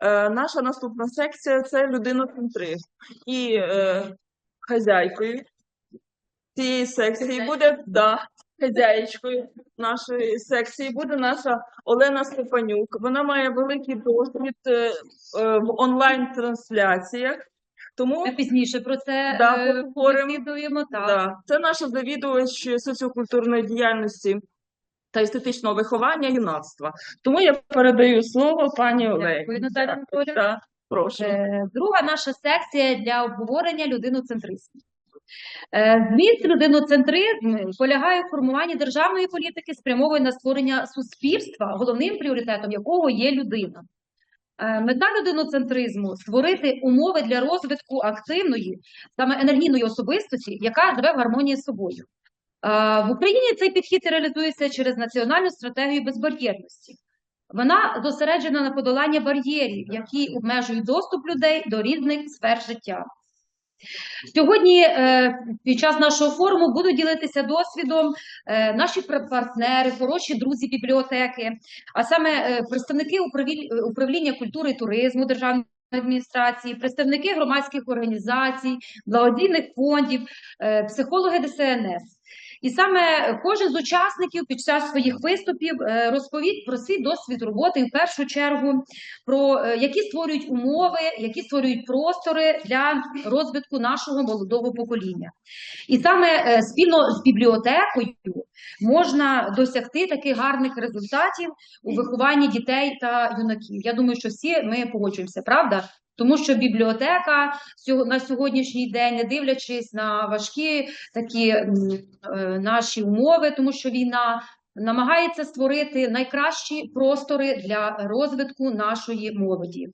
Е, наша наступна секція це людиноцентризм. І е, хазяйкою цієї секції буде да, хазяєчкою нашої секції буде наша Олена Степанюк. Вона має великий досвід е, е, в онлайн-трансляціях. Тому Ми пізніше про це Да, е, поговоримо. Да, це наша завідувач соціокультурної діяльності та естетичного виховання юнацтва. Тому я передаю слово пані. Дякую, Наталя. Прошу. Е, Друга наша секція для обговорення людиноцентризму. Е, Зміст людиноцентризму полягає в формуванні державної політики, спрямованої на створення суспільства, головним пріоритетом якого є людина. Е, Мета людиноцентризму створити умови для розвитку активної, саме енергійної особистості, яка живе в гармонії з собою. Е, В Україні цей підхід реалізується через національну стратегію безбар'єрності. Вона зосереджена на подоланні бар'єрів, які обмежують доступ людей до різних сфер життя. Сьогодні е, під час нашого форуму будуть ділитися досвідом е, наші пар- партнери, хороші друзі бібліотеки, а саме представники управління, культури і туризму державної адміністрації, представники громадських організацій, благодійних фондів, психологи ДСНС. І саме кожен з учасників під час своїх виступів е, про свій досвід роботи в першу чергу, про е, які створюють умови, які створюють простори для розвитку нашого молодого покоління. І саме е, спільно з бібліотекою можна досягти таких гарних результатів у вихованні дітей та юнаків. Я думаю, що всі ми погоджуємося, правда? Тому що бібліотека на сьогоднішній день, не дивлячись на важкі такі е, наші умови, тому що війна намагається створити найкращі простори для розвитку нашої молоді.